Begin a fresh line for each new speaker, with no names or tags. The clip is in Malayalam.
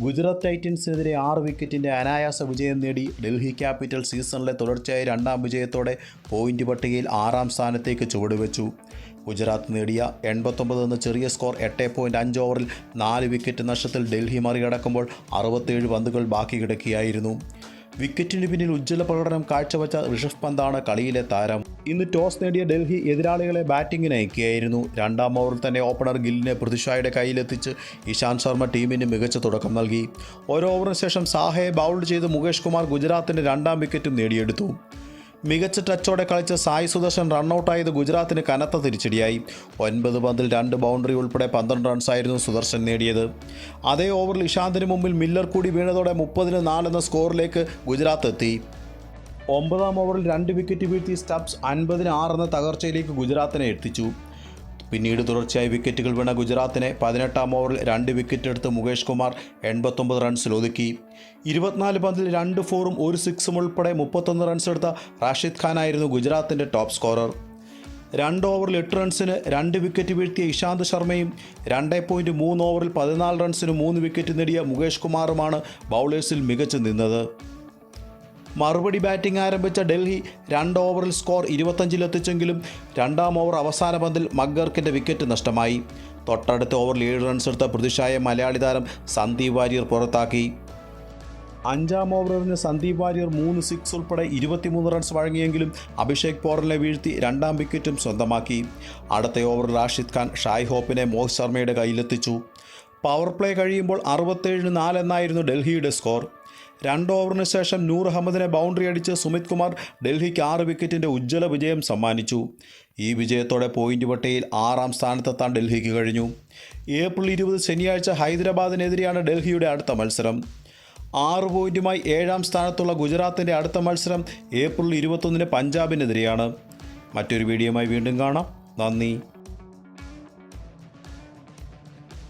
ഗുജറാത്ത് ടൈറ്റൻസിനെതിരെ ആറ് വിക്കറ്റിന്റെ അനായാസ വിജയം നേടി ഡൽഹി ക്യാപിറ്റൽ സീസണിലെ തുടർച്ചയായ രണ്ടാം വിജയത്തോടെ പോയിന്റ് പട്ടികയിൽ ആറാം സ്ഥാനത്തേക്ക് ചുവടുവെച്ചു. ഗുജറാത്ത് നേടിയ എൺപത്തൊമ്പത് എന്ന ചെറിയ സ്കോർ എട്ട് പോയിന്റ് അഞ്ച് ഓവറിൽ നാല് വിക്കറ്റ് നഷ്ടത്തിൽ ഡൽഹി മറികടക്കുമ്പോൾ അറുപത്തേഴ് പന്തുകൾ ബാക്കി കിടക്കുകയായിരുന്നു. വിക്കറ്റിന് പിന്നിൽ ഉജ്ജ്വല പ്രകടനം കാഴ്ചവെച്ച ഋഷഭ് പന്താണ് കളിയിലെ താരം. ഇന്ന് ടോസ് നേടിയ ഡൽഹി എതിരാളികളെ ബാറ്റിംഗിന് അയക്കുകയായിരുന്നു രണ്ടാം ഓവറിൽ തന്നെ ഓപ്പണർ ഗില്ലിനെ പൃഥ്വിഷായുടെ കയ്യിലെത്തിച്ച് ഇഷാന്ത് ശർമ്മ ടീമിന് മികച്ച തുടക്കം നൽകി. ഓരോ ഓവറിന് ശേഷം സാഹയെ ബൗൾഡ് ചെയ്ത് മുകേഷ് കുമാർ ഗുജറാത്തിന്റെ രണ്ടാം വിക്കറ്റും നേടിയെടുത്തു. മികച്ച ടച്ചോടെ കളിച്ച സായി സുദർശൻ റണ്ണൌട്ടായത് ഗുജറാത്തിന് കനത്ത തിരിച്ചടിയായി. ഒൻപത് പന്തിൽ രണ്ട് ബൗണ്ടറി ഉൾപ്പെടെ പന്ത്രണ്ട് റൺസായിരുന്നു സുദർശൻ നേടിയത്. അതേ ഓവറിൽ ഇഷാന്തിന് മുമ്പിൽ മില്ലർ കൂടി വീണതോടെ മുപ്പതിന് നാലെന്ന സ്കോറിലേക്ക് ഗുജറാത്ത് എത്തി. ഒമ്പതാം ഓവറിൽ രണ്ട് വിക്കറ്റ് വീഴ്ത്തി സ്റ്റബ്സ് അൻപതിന് ആറെന്ന തകർച്ചയിലേക്ക് ഗുജറാത്തിനെ എത്തിച്ചു. പിന്നീട് തുടർച്ചയായി വിക്കറ്റുകൾ വീണ ഗുജറാത്തിനെ പതിനെട്ടാം ഓവറിൽ രണ്ട് വിക്കറ്റ് എടുത്ത് മുകേഷ് കുമാർ എൺപത്തൊമ്പത് റൺസിൽ ഒതുക്കി. ഇരുപത്തിനാല് പന്തിൽ രണ്ട് ഫോറും ഒരു സിക്സും ഉൾപ്പെടെ മുപ്പത്തൊന്ന് റൺസ് എടുത്ത റാഷിദ് ഖാനായിരുന്നു ഗുജറാത്തിന്റെ ടോപ്പ് സ്കോറർ. രണ്ട് ഓവറിൽ എട്ട് റൺസിന് രണ്ട് വിക്കറ്റ് വീഴ്ത്തിയ ഇഷാന്ത് ശർമ്മയും രണ്ട് പോയിന്റ് മൂന്ന് ഓവറിൽ പതിനാല് റൺസിന് മൂന്ന് വിക്കറ്റ് നേടിയ മുകേഷ് കുമാറുമാണ് ബൗളേഴ്സിൽ മികച്ചു നിന്നത്. മറുപടി ബാറ്റിംഗ് ആരംഭിച്ച ഡൽഹി രണ്ട് ഓവറിൽ സ്കോർ ഇരുപത്തഞ്ചിലെത്തിച്ചെങ്കിലും രണ്ടാം ഓവർ അവസാന പന്തിൽ മഗ്ഗർക്കിന്റെ വിക്കറ്റ് നഷ്ടമായി. തൊട്ടടുത്ത ഓവറിൽ ഏഴ് റൺസ് എടുത്ത പ്രതിഷായ മലയാളി താരം സന്ദീപ് വാര്യർ പുറത്താക്കി. അഞ്ചാം ഓവറിന് സന്ദീപ് വാര്യർ മൂന്ന് സിക്സ് ഉൾപ്പെടെ ഇരുപത്തിമൂന്ന് റൺസ് വഴങ്ങിയെങ്കിലും അഭിഷേക് പോറലിനെ വീഴ്ത്തി രണ്ടാം വിക്കറ്റും സ്വന്തമാക്കി. അടുത്ത ഓവറിൽ റാഷിദ് ഖാൻ ഷായ് ഹോപ്പിനെ മോഹിത് ശർമ്മയുടെ കയ്യിലെത്തിച്ചു. പവർ പ്ലേ കഴിയുമ്പോൾ അറുപത്തേഴിന് നാലെന്നായിരുന്നു ഡൽഹിയുടെ സ്കോർ. രണ്ട് ഓവറിന് ശേഷം നൂർ അഹമ്മദിനെ ബൗണ്ടറി അടിച്ച് സുമിത് കുമാർ ഡൽഹിക്ക് ആറ് വിക്കറ്റിന്റെ ഉജ്ജ്വല വിജയം സമ്മാനിച്ചു. ഈ വിജയത്തോടെ പോയിന്റ് പട്ടികയിൽ ആറാം സ്ഥാനത്തെത്താൻ ഡൽഹിക്ക് കഴിഞ്ഞു. ഏപ്രിൽ ഇരുപത് ശനിയാഴ്ച ഹൈദരാബാദിനെതിരെയാണ് ഡൽഹിയുടെ അടുത്ത മത്സരം. ആറ് പോയിന്റുമായി ഏഴാം സ്ഥാനത്തുള്ള ഗുജറാത്തിന്റെ അടുത്ത മത്സരം ഏപ്രിൽ ഇരുപത്തൊന്നിന് പഞ്ചാബിനെതിരെയാണ്. മറ്റൊരു വീഡിയോയുമായി വീണ്ടും കാണാം. നന്ദി.